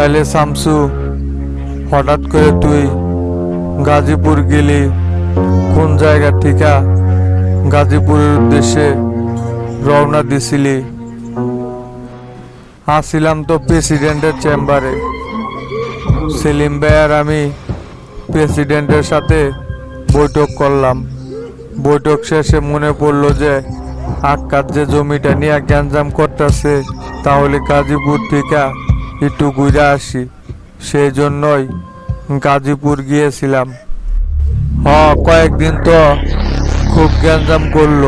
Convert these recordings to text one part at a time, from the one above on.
তাহলে শামসু, হঠাৎ করে তুই গাজীপুর গেলি, কোন জায়গা থেকে গাজীপুরের উদ্দেশ্যে রওনা দিছিলি? আসছিলাম তো প্রেসিডেন্টের চেম্বারে। সেলিম ভাই আর আমি প্রেসিডেন্টের সাথে বৈঠক করলাম। বৈঠক শেষে মনে পড়ল যে আক্কার যে জমিটা নিয়ে গ্যাঞ্জাম করতেছে, তাহলে গাজীপুর থেকে একটু ঘুরে আসি। সেই জন্যই গাজীপুর গিয়েছিলাম। হ, কয়েকদিন তো খুব গ্যাঞ্জাম করল।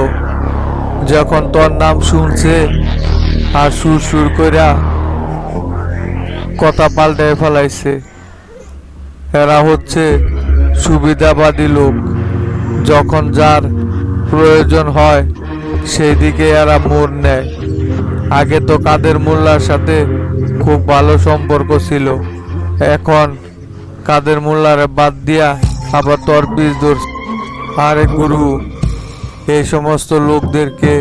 যখন তোর নাম শুনছে আর সুর সুর কইরা কথা পাল্টায় ফেলাইছে, এরা হচ্ছে সুবিধাবাদী লোক। যখন যার প্রয়োজন হয় সেই দিকে এরা মোড় নেয়। আগে তো কাদের মোল্লার সাথে খুব ভালো সম্পর্ক ছিল। এখন কাদের মোল্লারে বাদ দিয়া আবার তোর পিস আরে গুরু, এই সমস্ত লোকদেরকে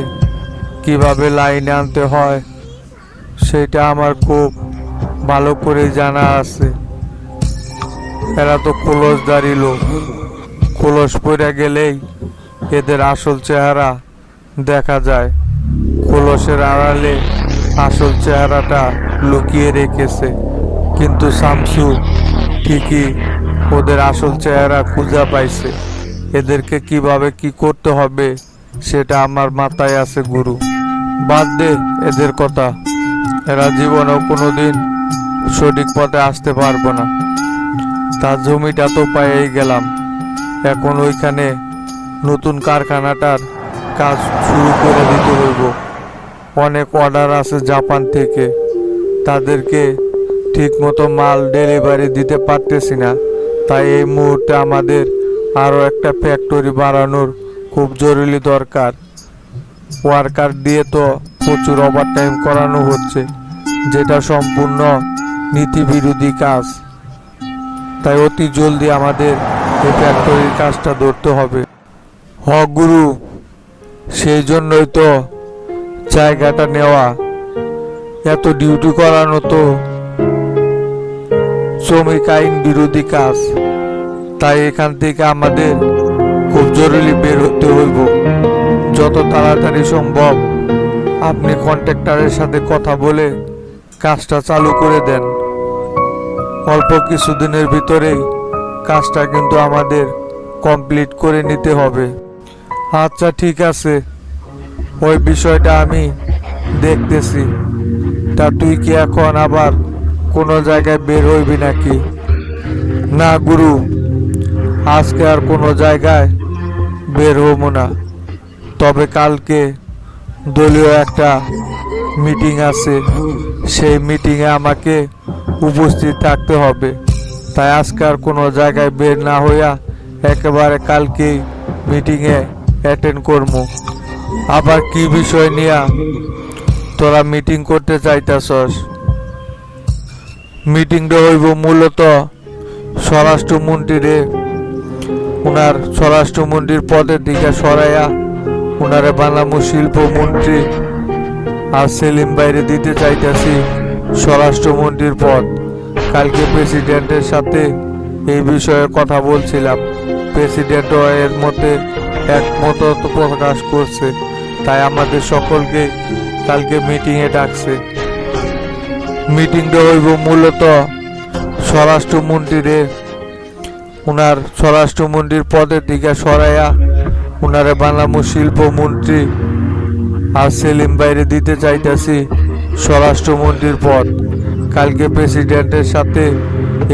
কীভাবে লাইনে আনতে হয়, সেটা আমার খুব ভালো করে জানা আছে। এরা তো খোলসদারি লোক। খোলস পড়ে গেলেই এদের আসল চেহারা দেখা যায়। খোলসের আড়ালে আসল চেহারাটা লুকিয়ে রেখেছে। কিন্তু শামসু ঠিকই ওদের আসল চেহারা খুঁজে পাইছে। এদেরকে কীভাবে কি করতে হবে সেটা আমার মাথায় আছে, গুরু। বাদ দে এদের কথা। এরা জীবনেও কোনো দিন সঠিক পথে আসতে পারব না। তার জমিটা তো পেয়েই গেলাম। এখন ওইখানে নতুন কারখানাটার কাজ শুরু করে দিতে হইব। অনেক অর্ডার আছে জাপান থেকে। তাদেরকে ঠিকমতো মাল ডেলিভারি দিতে পারতেছি না। তাই এই মুহূর্তে আমাদের আরও একটা ফ্যাক্টরি বাড়ানোর খুব জরুরি দরকার। ওয়ার্কার দিয়ে তো প্রচুর ওভারটাইম করানো হচ্ছে, যেটা সম্পূর্ণ নীতিবিরোধী কাজ। তাই অতি জলদি আমাদের এই ফ্যাক্টরির কাজটা ধরতে হবে। হ গুরু। সেই জন্যই তো জায়গাটা নেওয়া। এত ডিউটি করানো তো শ্রমিক আইন বিরোধী কাজ। তাই এখান থেকে আমাদের খুব জরুরি বের হতে হইব। যত তাড়াতাড়ি সম্ভব আপনি কন্ট্রাক্টরের সাথে কথা বলে কাজটা চালু করে দেন। অল্প কিছুদিনের ভিতরেই কাজটা কিন্তু আমাদের কমপ্লিট করে নিতে হবে। আচ্ছা ঠিক আছে। ওই বিষয়টা আমি দেখতেছি। তা তুই কি এখন আবার কোনো জায়গায় বের হইবি নাকি? না গুরু, আজকে আর কোনো জায়গায় বের হব না। তবে কালকে দলীয় একটা মিটিং আছে, সেই মিটিংয়ে আমাকে উপস্থিত থাকতে হবে। তাই আজকে আর কোনো জায়গায় বের না হইয়া একেবারে কালকেই মিটিংয়ে অ্যাটেন্ড করব। আবার কি বিষয় নিয়া তোরা মিটিং করতে চাইতাছস? মিটিংটা হইব মূলত স্বরাষ্ট্রমন্ত্রীরে। উনার স্বরাষ্ট্রমন্ত্রীর পদের দিকে সরাইয়া উনারে বানামু শিল্পমন্ত্রী। আর সেলিম বাইরে দিতে চাইতেছি স্বরাষ্ট্রমন্ত্রীর পদ। কালকে প্রেসিডেন্টের সাথে এই বিষয়ে কথা বলছিলাম। প্রেসিডেন্টও এর মধ্যে একমত প্রকাশ করছে। তাই আমাদের সকলকে কালকে মিটিংয়ে ডাকছে। মিটিংটা হইব মূলত স্বরাষ্ট্রমন্ত্রীরে উনার স্বরাষ্ট্রমন্ত্রীর পদের দিকে সরাইয়া উনারে বানামু শিল্পমন্ত্রী। আর সেলিম বাইরে দিতে চাইতেছি স্বরাষ্ট্রমন্ত্রীর পদ। কালকে প্রেসিডেন্টের সাথে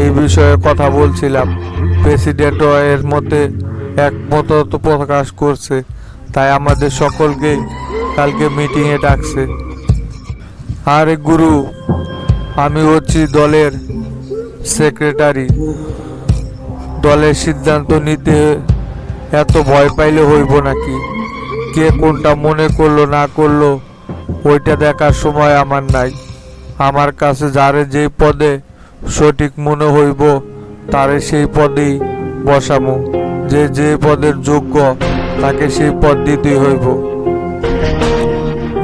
এই বিষয়ে কথা বলছিলাম। প্রেসিডেন্টও এর মধ্যে একমত প্রকাশ করছে। তাই আমাদের সকলকে কালকে মিটিংয়ে ডাকছে। আরে গুরু, আমি হচ্ছি দলের সেক্রেটারি দলের সিদ্ধান্ত নিতে এত ভয় পাইলে হইব নাকি? কে কোনটা মনে করল, না করল, ওইটা দেখার সময় আমার নাই। আমার কাছে যারে যেই পদে সঠিক মনে হইব, তারে সেই পদেই বসামো। যে যে পদের যোগ্য তাকে সেই পদ দিতেই হইব।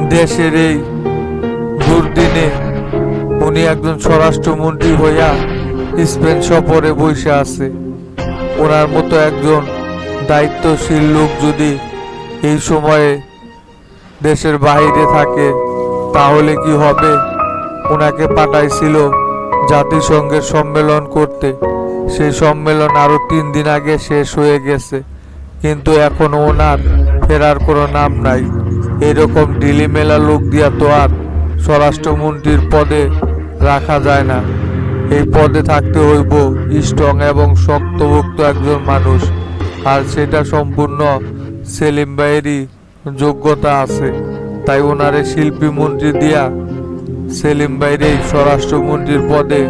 দেশের এই দুর্দিনে উনি একজন স্বরাষ্ট্রমন্ত্রী হইয়া স্পেন সফরে বসে আছে। ওনার মতো একজন দায়িত্বশীল লোক যদি এই সময়ে দেশের বাইরে থাকে, তাহলে কি হবে? ওনাকে পাঠাইছিল জাতিসংঘের সম্মেলন করতে। সেই সম্মেলন আরও তিন দিন আগে শেষ হয়ে গেছে। কিন্তু এখন ওনার ফেরার কোনো নাম নাই। এরকম ডিলি মেলা লোক দিয়া তো আর স্বরাষ্ট্রমন্ত্রীর পদে রাখা যায় না। এই পদে থাকতে হইব স্ট্রং এবং শক্তভুক্ত একজন মানুষ, আর সেটা সম্পূর্ণ সেলিম ভাইয়েরই যোগ্যতা আছে। তাই ওনারে শিল্পী মন্ত্রী দিয়া সেলিম ভাইয়েরই স্বরাষ্ট্রমন্ত্রীর পদে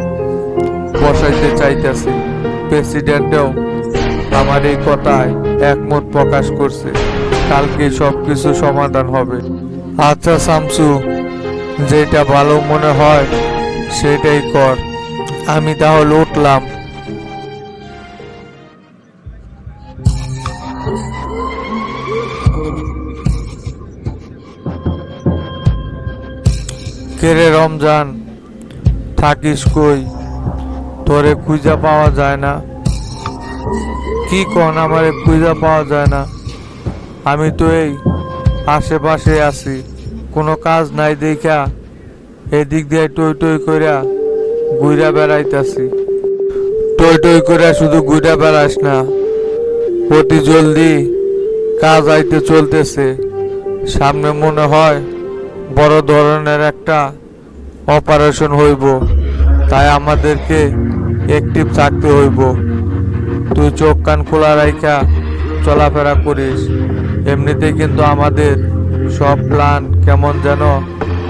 বসাইতে চাইতেছে। প্রেসিডেন্টও আমার এই কথায় একমত প্রকাশ করছে। কালকে সবকিছু সমাধান হবে। আচ্ছা শামসু, যেটা ভালো মনে হয়, সেটাই কর। আমি তাহলে উঠলাম। কেরে রমজান? থাকিস কই? তোরে খুঁজা পাওয়া যায় না। কি কন আমারে খুঁজা পাওয়া যায় না। আমি তো এই আশেপাশে আছি, কোনো কাজ নাই দেখা এদিক দিয়ে টই টই করিয়া ঘুরা বেড়াইতাছি। টই টই করে শুধু ঘুরা বেড়াস না, অতি জলদি কাজ আইতে চলতেছে। সামনে মনে হয় বড় ধরনের একটা অপারেশন হইব, তাই আমাদেরকে অ্যাক্টিভ থাকতে হইব। তুই চোখ কান খোলা রাইখা, চলাফেরা করিস। এমনিতে কিন্তু আমাদের সব প্ল্যান কেমন যেন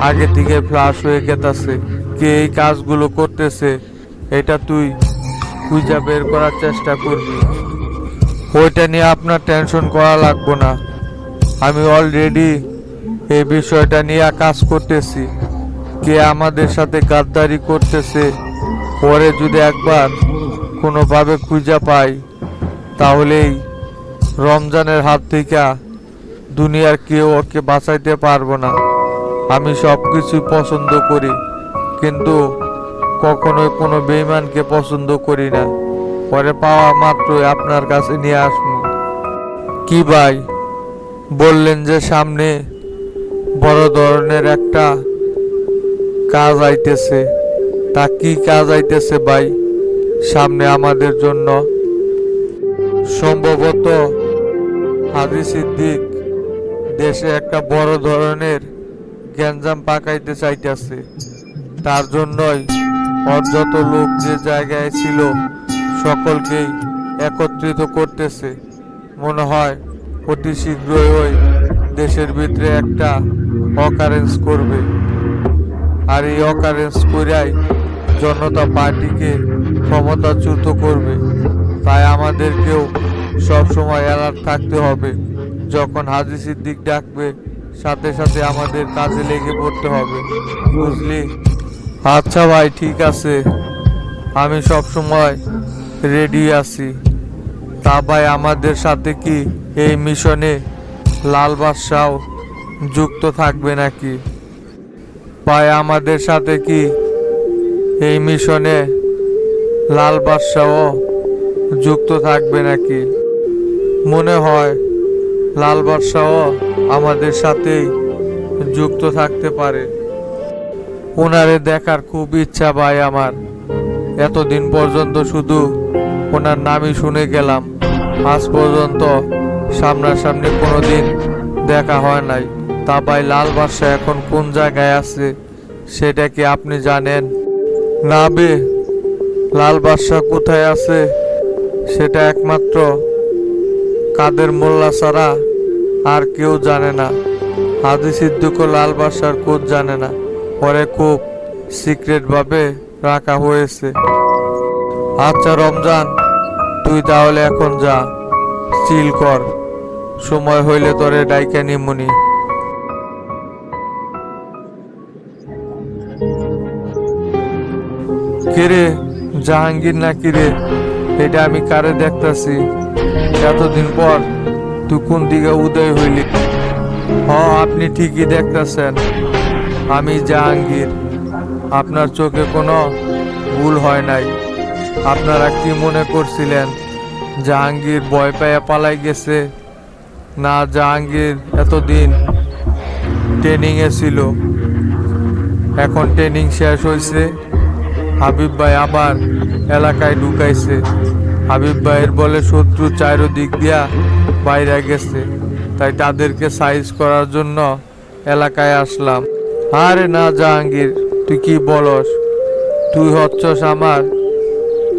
আগে থেকে ফ্লাশ হয়ে গেতাছে। কে এই কাজগুলো করতেছে, এটা তুই খুঁজা বের করার চেষ্টা করবি। ওইটা নিয়ে আপনার টেনশন করা লাগবো না। আমি অলরেডি এই বিষয়টা নিয়ে কাজ করতেছি। কে আমাদের সাথে গাদ্দারি করতেছে, পরে যদি একবার কোনোভাবে খুঁজে পাই, তাহলেই রমজানের হাত থেকে দুনিয়ার কেউ ওকে বাঁচাইতে পারব না। আমি সব কিছু পছন্দ করি, কিন্তু কখনোই কোনো বেইমানকে পছন্দ করি না। পরে পাওয়া মাত্রই আপনার কাছে নিয়ে আসব। কি ভাই, বললেন যে সামনে বড় ধরনের একটা কাজ আইতেছে। তা কি কাজ আইতেছে ভাই? সামনে আমাদের জন্য সম্ভবত হাজি সিদ্দিক দেশে একটা বড় ধরনের গ্যাঞ্জাম পাকাইতে চাইতেছে। তার জন্যই ওর যত লোক যে জায়গায় ছিল সকলকেই একত্রিত করতেছে। মনে হয় অতি শীঘ্রই ওই দেশের ভিতরে একটা অকারেন্স করবে। আর এই অকারেন্স করাই জনতা পার্টিকে ক্ষমতাচ্যুত করবে। তাই আমাদেরকেও সব সময় অ্যালার্ট থাকতে হবে। যখন হাজি সিদ্দিক ডাকবে, সাথে সাথে আমাদের কাজে লেগে পড়তে হবে। বুঝলি? আচ্ছা ভাই, ঠিক আছে। আমি সব সময় রেডি আছি। তা ভাই, আমাদের সাথে কি এই মিশনে লাল বাদশাহ যুক্ত থাকবে নাকি? ভাই, আমাদের সাথে কি এই মিশনে লাল বাদশাহ যুক্ত থাকবে নাকি? মনে হয় লাল বাদশাহ আমাদের সাথেই যুক্ত থাকতে পারে। ওনারে দেখার খুব ইচ্ছা ভাই আমার। এতদিন পর্যন্ত শুধু ওনার নামই শুনে গেলাম। আজ পর্যন্ত সামনাসামনি কোনো দিন দেখা হয় নাই। তা ভাই, লাল বাদশাহ এখন কোন জায়গায় আছে, সেটা কি আপনি জানেন? না বে লাল বাদশাহ কোথায় আছে? সেটা একমাত্র কাদের মোল্লা ছাড়া আর কেউ জানে না। হাদি সিদ্দিক ও লাল বাদশার খোঁজ জানে না। পরে খুব সিক্রেটভাবে রাখা হয়েছে। আচ্ছা রমজান, তুই তাহলে এখন যা। চিল কর। সময় হইলে তোরে ডাইকা নিমুনি। কিরে জাহাঙ্গীর না কিরে এটা আমি কারে দেখতাছি? এতদিন পর তুই কোন দিকে উদয় হইলি? হ আপনি ঠিকই দেখতেছেন। আমি জাহাঙ্গীর। আপনার চোখে কোনো ভুল হয় নাই। আপনারা কি মনে করছিলেন, জাহাঙ্গীর ভয় পেয়ে পালাই গেছে? না, জাহাঙ্গীর এতদিন ট্রেনিংয়ে ছিল। এখন ট্রেনিং শেষ হয়েছে হাবিব ভাই আবার এলাকায় ঢুকাইছে। হাবিব ভাইয়ের বলে শত্রু চারোদিক দিয়া বাইরে গেছে। তাই তাদেরকে সাইজ করার জন্য এলাকায় আসলাম। আরে না জাহাঙ্গীর, তুই কি বলস? তুই হচ্ছস আমার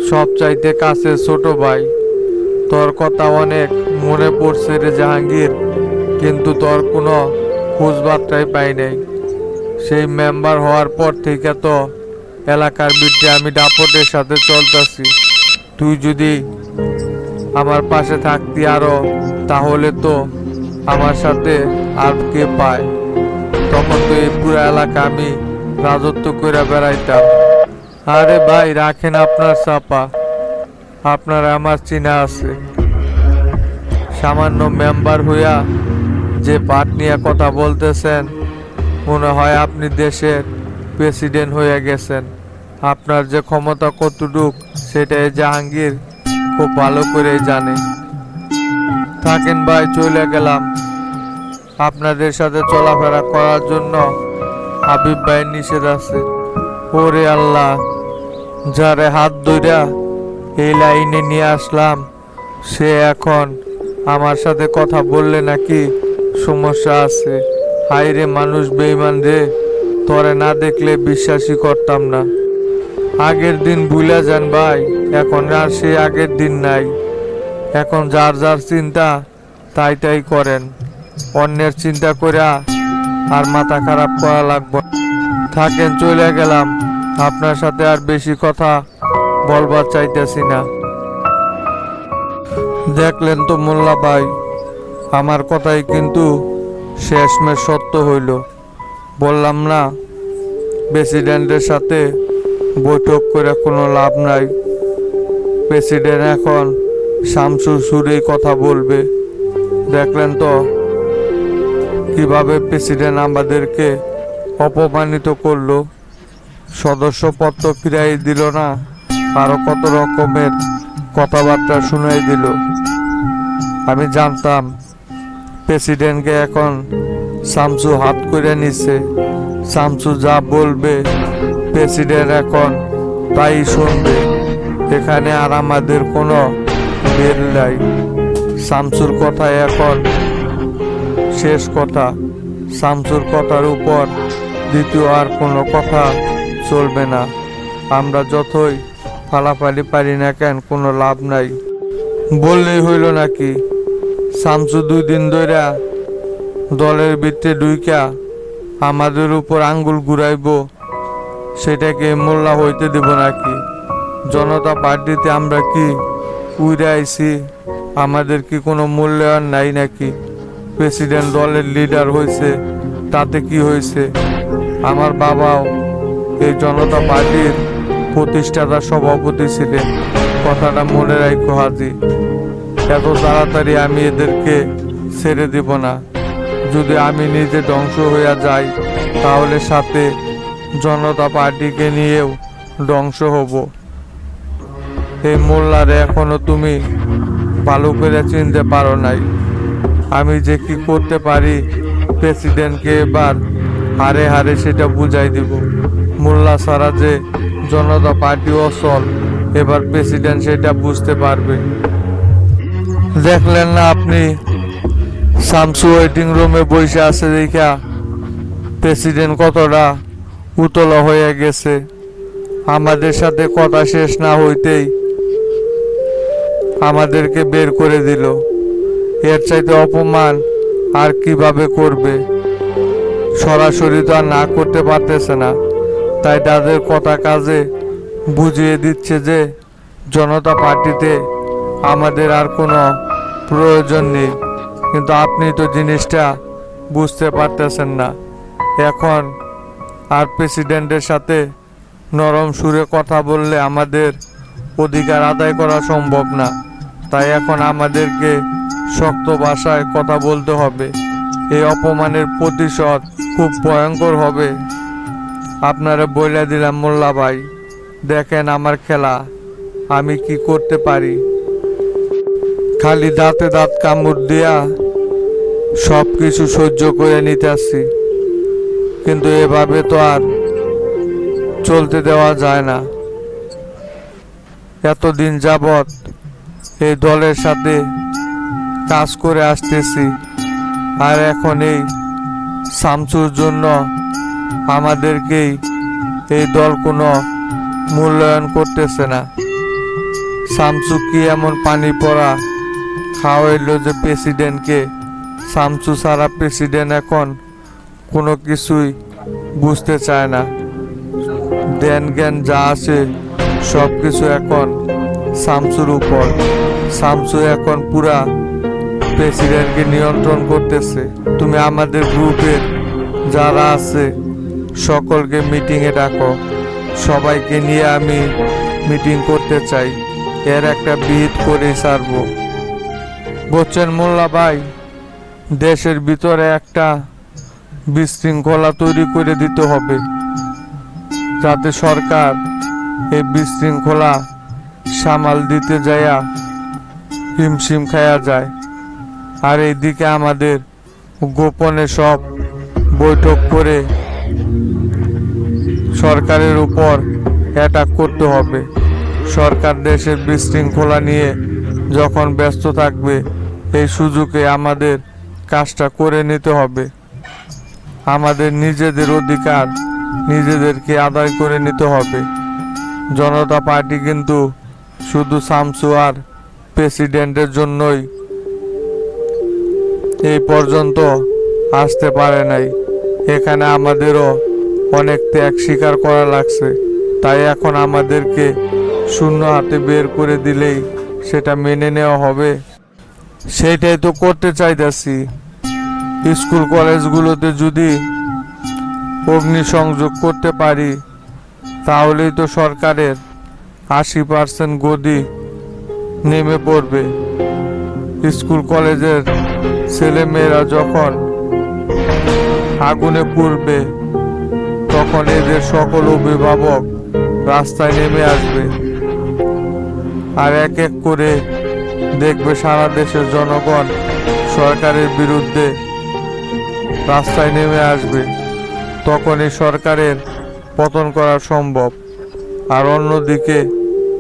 সব চাইতে কাছের ছোট ভাই। তোর কথা অনেক মনে পড়ছে রে জাহাঙ্গীর, কিন্তু তোর কোনো খোঁজবার্তাই পাই নাই। সেই মেম্বার হওয়ার পর থেকে তো এলাকার বিটে আমি ডাপটের সাথে চলতেছি। তুই যদি আমার পাশে থাকতি আরও, তাহলে তো আমার সাথে আর কে পায়? তখন তো এই পুরো এলাকা আমি রাজত্ব করে বেড়াইতাম। আরে ভাই, রাখেন আপনার চাপা। আপনার আমার চিনা আছে। সামান্য মেম্বার হইয়া যে পাট নিয়ে কথা বলতেছেন, মনে হয় আপনি দেশের প্রেসিডেন্ট হয়ে গেছেন। আপনার যে ক্ষমতা কতটুক, সেটাই জাহাঙ্গীর খুব ভালো করে জানে। থাকেন ভাই, চলে গেলাম। আপনাদের সাথে চলাফেরা করার জন্য হাবিব ভাইয়ের নিষেধ আছে। ওরে আল্লাহ, যারে হাত ধইরা এই লাইনে নিয়ে আসলাম, সে এখন আমার সাথে কথা বললে নাকি সমস্যা আছে। হাইরে মানুষ বেইমান রে, তরে না দেখলে বিশ্বাসই করতাম না। আগের দিন ভুলে যান ভাই, এখন আর সে আগের দিন নাই। এখন যার যার চিন্তা, তাই তাই করেন। অন্যের চিন্তা কইরা আর মাথা খারাপ করা লাগবে থাকেন চলে গেলাম। আপনার সাথে আর বেশি কথা বলবার চাইতেছি না। দেখলেন তো মোল্লা ভাই, আমার কথাই কিন্তু শেষমেশ সত্য হইল। বললাম না, প্রেসিডেন্টের সাথে বৈঠক করে কোনো লাভ নাই। প্রেসিডেন্ট এখন শামসুর সুরেই কথা বলবে। দেখলেন তো কীভাবে প্রেসিডেন্ট আমাদেরকে অপমানিত করল। সদস্যপত্র ফিরাই দিল না, আরও কত রকমের কথাবার্তা শুনাই দিল। আমি জানতাম প্রেসিডেন্টকে এখন শামসু হাত করে নিচ্ছে শামসু যা বলবে প্রেসিডেন্ট এখন তাই শুনবে। এখানে আর আমাদের কোনো বের নাই। শামসুর কথা এখন শেষ কথা। শামসুর কথার উপর দ্বিতীয় আর কোনো কথা চলবে না। আমরা যতই ফালাফালি পারি না কেন, কোনো লাভ নাই। বললেই হইল নাকি, শামসু দুই দিন ধইরা দলের ভিত্তে ডুইকা আমাদের উপর আঙ্গুল ঘুরাইব। সেটাকে মোল্লা হইতে দেব নাকি? জনতা পার্টিতে আমরা কি উড়ে আইছি? আমাদের কি কোনো মূল্যায়ন নাই নাকি? প্রেসিডেন্ট দলের লিডার হয়েছে তাতে কি হয়েছে আমার বাবাও এই জনতা পার্টির প্রতিষ্ঠাতা সভাপতি ছিলেন। কথাটা মনে রাখো হাজি। এত তাড়াতাড়ি আমি এদেরকে ছেড়ে দিব না। যদি আমি নিজে ধ্বংস হইয়া যাই, তাহলে সাথে জনতা পার্টিকে নিয়েও ধ্বংস হব। এই মোল্লারে, এখনও তুমি ভালো করে চিনতে পারো নাই। আমি যে কি করতে পারি, প্রেসিডেন্টকে এবার হারে হারে সেটা বুঝাই দিব। মোল্লা সারা যে জনতা পার্টি অসল এবার প্রেসিডেন্ট সেটা বুঝতে পারবে। দেখলেন না আপনি, শামসু ওয়েটিং রুমে বসে আছে দেখা প্রেসিডেন্ট কতটা উতলা হয়ে গেছে। আমাদের সাথে কথা শেষ না হইতেই আমাদেরকে বের করে দিল। এর চাইতে অপমান আর কীভাবে করবে? সরাসরি তো আর না করতে পারতেছে না। তাই তাদের কথা কাজে বুঝিয়ে দিচ্ছে যে, জনতা পার্টিতে আমাদের আর কোনো প্রয়োজন নেই। কিন্তু আপনি তো জিনিসটা বুঝতে পারতেছেন না। এখন আর প্রেসিডেন্টের সাথে নরম সুরে কথা বললে আমাদের অধিকার আদায় করা সম্ভব না। তাই এখন আমাদেরকে শক্ত ভাষায় কথা বলতে হবে। এই অপমানের প্রতিশোধ খুব ভয়ঙ্কর হবে। আপনারা বলে দিলাম, মোল্লা ভাই। দেখেন আমার খেলা, আমি কি করতে পারি? খালি দাঁতে দাঁত কামড় দিয়া সব কিছু সহ্য করে নিতে আসছি। কিন্তু এভাবে তো আর চলতে দেওয়া যায় না। এতদিন যাবৎ এই দলের সাথে কাজ করে আসতেছি, আর এখন এই সামসুর জন্য আমাদেরকেই এই দল কোনো মূল্যায়ন করতেছে না। শামসু কি এমন পানি পড়া খাওয়াইলো যে প্রেসিডেন্টকে? শামসু সারা প্রেসিডেন্ট এখন কোনো কিছুই বুঝতে চায় না। জ্ঞান জ্ঞান যা আছে সব কিছু এখন শামসুর উপর। শামসু এখন পুরা প্রেসিডেন্টকে নিয়ন্ত্রণ করতেছে। তুমি আমাদের গ্রুপের যারা আছে, সকলকে মিটিংয়ে ডাকো। সবাইকে নিয়ে আমি মিটিং করতে চাই। এর একটা বিহিত করে সারবো। বলছেন মোল্লা ভাই, দেশের ভিতরে একটা বিশৃঙ্খলা তৈরি করে দিতে হবে যাতে সরকার এই বিশৃঙ্খলা সামাল দিতে যায়া হিমশিম খায়া যায়। আর এইদিকে আমাদের গোপনে সব বৈঠক করে সরকারের উপর অ্যাটাক করতে হবে। সরকার দেশের বিশৃঙ্খলা নিয়ে যখন ব্যস্ত থাকবে, এই সুযোগে আমাদের কাজটা করে নিতে হবে। আমাদের নিজেদের অধিকার নিজেদেরকে আদায় করে নিতে হবে। জনতা পার্টি কিন্তু শুধু শামসু আর প্রেসিডেন্টের জন্যই এই পর্যন্ত আসতে পারে নাই। এখানে আমাদেরও অনেক ত্যাগ স্বীকার করা লাগছে। তাই এখন আমাদেরকে শূন্য হাতে বের করে দিলেই সেটা মেনে নেওয়া হবে। সেটাই তো করতে চাইতেছি। স্কুল কলেজগুলোতে যদি অগ্নিসংযোগ করতে পারি, তাহলেই তো সরকারের আশি পার্সেন্ট গদি নেমে পড়বে। স্কুল কলেজের ছেলেমেয়েরা যখন আগুনে পুড়বে, তখন এদের সকল অভিভাবক রাস্তায় নেমে আসবে আর এক এক করে দেখবে সারা দেশের জনগণ সরকারের বিরুদ্ধে রাস্তায় নেমে আসবে। তখন এই সরকারের পতন করা সম্ভব। আর অন্যদিকে,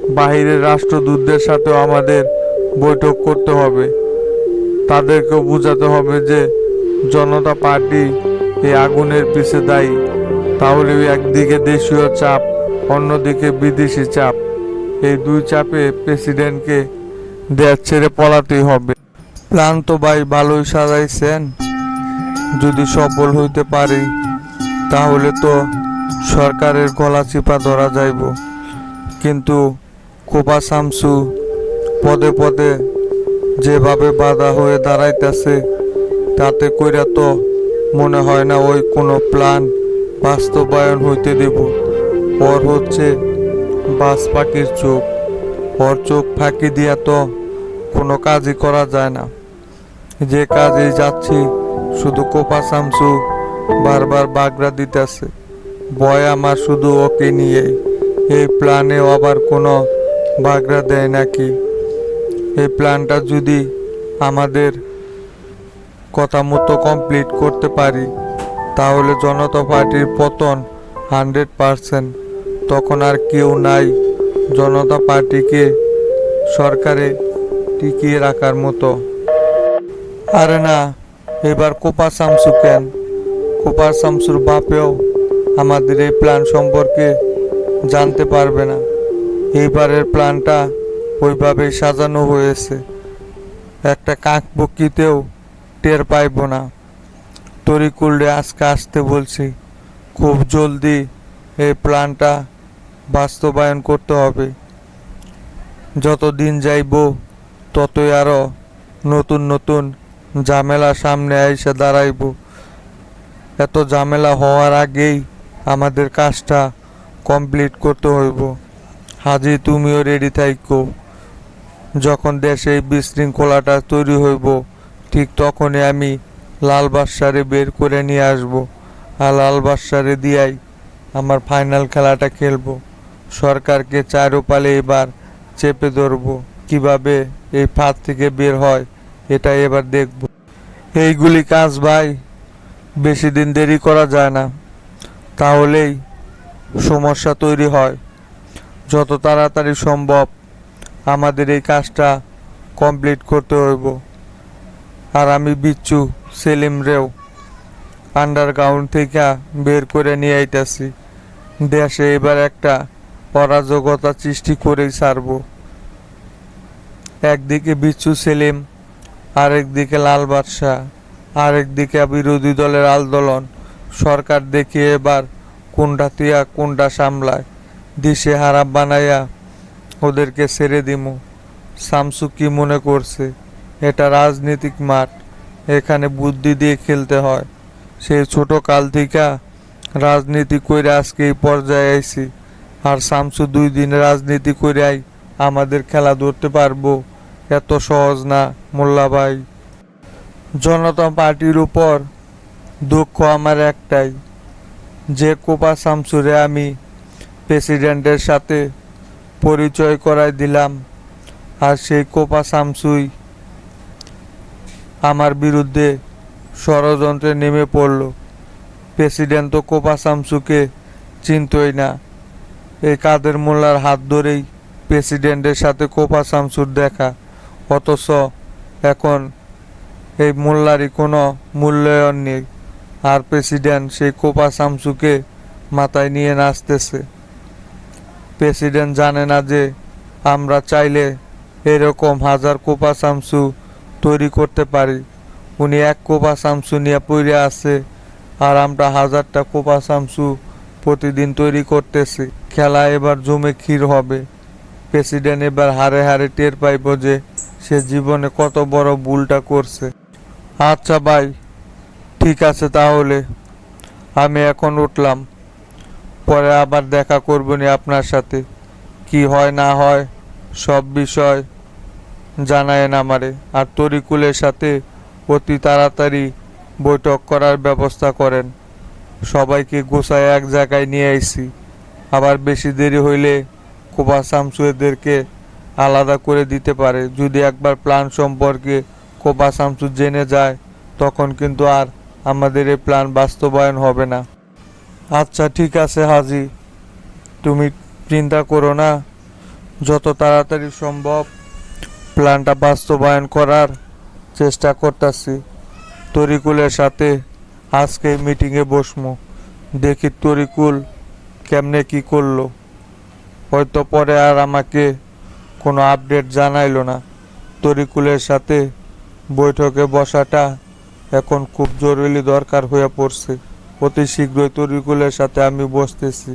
বাহিরের রাষ্ট্রদূতদের সাথেও আমাদের বৈঠক করতে হবে। তাদেরকেও বোঝাতে হবে যে, জনতা পার্টি এই আগুনের পিছে দায়ী। তাহলে একদিকে দেশীয় চাপ, অন্যদিকে বিদেশি চাপ। এই দুই চাপে প্রেসিডেন্টকে দেশ ছেড়ে পলাতেই হবে। প্ল্যান তো ভাই ভালোই সাজাইছেন। যদি সফল হইতে পারি, তাহলে তো সরকারের গলা চিপা ধরা যাইব। কিন্তু কোপা শামসু পদে পদে যেভাবে বাধা হয়ে দাঁড়াইতেছে, তাতে কইরা তো মনে হয় না ওই কোনো প্ল্যান বাস্তবায়ন হইতে দেব। ওর হচ্ছে বাস পাখির চোখ। ওর চোখ ফাঁকি দিয়া তো কোনো কাজই করা যায় না। যে কাজে যাচ্ছি শুধু কোপা শামসু বারবার বাগড়া দিতেছে। ভয় আমার শুধু ওকে নিয়ে এই প্ল্যানে আবার কোনো বাগড়া দেয় নাকি? এই প্ল্যানটা যদি আমাদের কথা মতো কমপ্লিট করতে পারি, তাহলে জনতা পার্টির পতন হান্ড্রেড পারসেন্ট তখন আর কেউ নাই জনতা পার্টিকে সরকারে টিকিয়ে রাখার মতো। আরে না এবার কোপা শামসু কেন? কোপা শামসুর বাপেও আমাদের এই প্ল্যান সম্পর্কে জানতে পারবে না। এইবারের প্ল্যানটা ওইভাবেই সাজানো হয়েছে। একটা কাক বকিতেও টের পাইব না। তরিকুলরে আজকে আসতে বলছি, খুব জলদি এই প্ল্যানটা বাস্তবায়ন করতে হবে। যত দিন যাইব, ততই আরও নতুন নতুন ঝামেলা সামনে এসে দাঁড়াইব। এত ঝামেলা হওয়ার আগেই আমাদের কাজটা কমপ্লিট করতে হইব। হাজি, তুমিও রেডি থাইকো। যখন দেশে এই বিশৃঙ্খলাটা তৈরি হইব, ঠিক তখনই আমি লাল বাদশারে বের করে নিয়ে আসব আর লাল বাদশারে দিয়াই আমার ফাইনাল খেলাটা খেলব। সরকারকে চারোপালে এবার চেপে ধরবো। কীভাবে এই ফাঁদ থেকে বের হয় এটা এবার দেখব। এইগুলি কাজ ভাই, বেশি দিন দেরি করা যায় না। তাহলেই সমস্যা তৈরি হয়। যত তাড়াতাড়ি সম্ভব আমাদের এই কাজটা কমপ্লিট করতে হইব। আর আমি বিচ্ছু সেলিম রেও আন্ডারগ্রাউন্ড থেকে বের করে নিয়ে আইতাছি। দেশে এবার একটা অরাজকতা সৃষ্টি করেই ছাড়ব। একদিকে বিচ্ছু সেলিম আরেকদিকে লাল বাদশাহ আরেকদিকে বিরোধী দলের আন্দোলন। সরকার দেখিয়ে এবার কোনটা তিয়া কোনটা সামলায়। দিশে হারাপ বানাইয়া ওদেরকে ছেড়ে দিমু। শামসু কি মনে করছে? এটা রাজনীতিক মাঠ, এখানে বুদ্ধি দিয়ে খেলতে হয়। সেই ছোট কাল থেকে রাজনীতি কইরে আজকে এই পর্যায়ে আইছি। আর শামসু দুই দিন রাজনীতি কইরাই আমাদের খেলা ধরতে পারব। এত সহজ না, মোল্লা ভাই। জনতা পার্টির উপর দুঃখ আমার একটাই, যে কোপা শামসুরে আমি প্রেসিডেন্টের সাথে পরিচয় করাই দিলাম, আর সেই কোপা শামসুই আমার বিরুদ্ধে ষড়যন্ত্রে নেমে পড়ল। প্রেসিডেন্ট তো কোপা শামসুকে চিনতই না। এই কাদের মোল্লার হাত ধরেই প্রেসিডেন্টের সাথে কোপা শামসুর দেখা। অথচ এখন এই মোল্লারই কোনো মূল্যায়ন নেই। আর প্রেসিডেন্ট সেই কোপা শামসুকে মাথায় নিয়ে নাচতেছে। প্রেসিডেন্ট জানে না যে আমরা চাইলে এরকম হাজার কোপা শামসু তৈরি করতে পারি। উনি এক কোপা শামসু নিয়ে পড়ে আছে আর আমরা হাজারটা কোপা শামসু প্রতিদিন তৈরি করতেছি। খেলা এবার জমে ক্ষীর হবে। প্রেসিডেন্ট এবার হারে হারে টের পাইব যে সে জীবনে কত বড় ভুলটা করছে। আচ্ছা ভাই, ঠিক আছে তাহলে। আমি এখন উঠলাম। পরে আবার দেখা করব করবনি আপনার সাথে। কি হয় না হয়, সব বিষয় জানায়েন আমারে। আর তরিকুলের সাথে অতি তাড়াতাড়ি বৈঠক করার ব্যবস্থা করেন। সবাইকে গোছায় এক জায়গায় নিয়ে আইছি আবার বেশি দেরি হইলে কোপা শামসুদেরকে আলাদা করে দিতে পারে। যদি একবার প্ল্যান সম্পর্কে কোপা শামসু জেনে যায়, তখন কিন্তু আর আমাদের এই প্ল্যান বাস্তবায়ন হবে না। আচ্ছা ঠিক আছে হাজি। তুমি চিন্তা করো না। যত তাড়াতাড়ি সম্ভব প্ল্যানটা বাস্তবায়ন করার চেষ্টা করতেছি। তরিকুলের সাথে আজকে মিটিংয়ে বসবো। দেখি তরিকুল কেমনে কি করল। হয়তো পরে আর আমাকে কোনো আপডেট জানাইল না। তরিকুলের সাথে বৈঠকে বসাটা এখন খুব জরুরি দরকার হয়ে পড়ছে। অতি শীঘ্রই তরিকুলের সাথে আমি বসতেছি।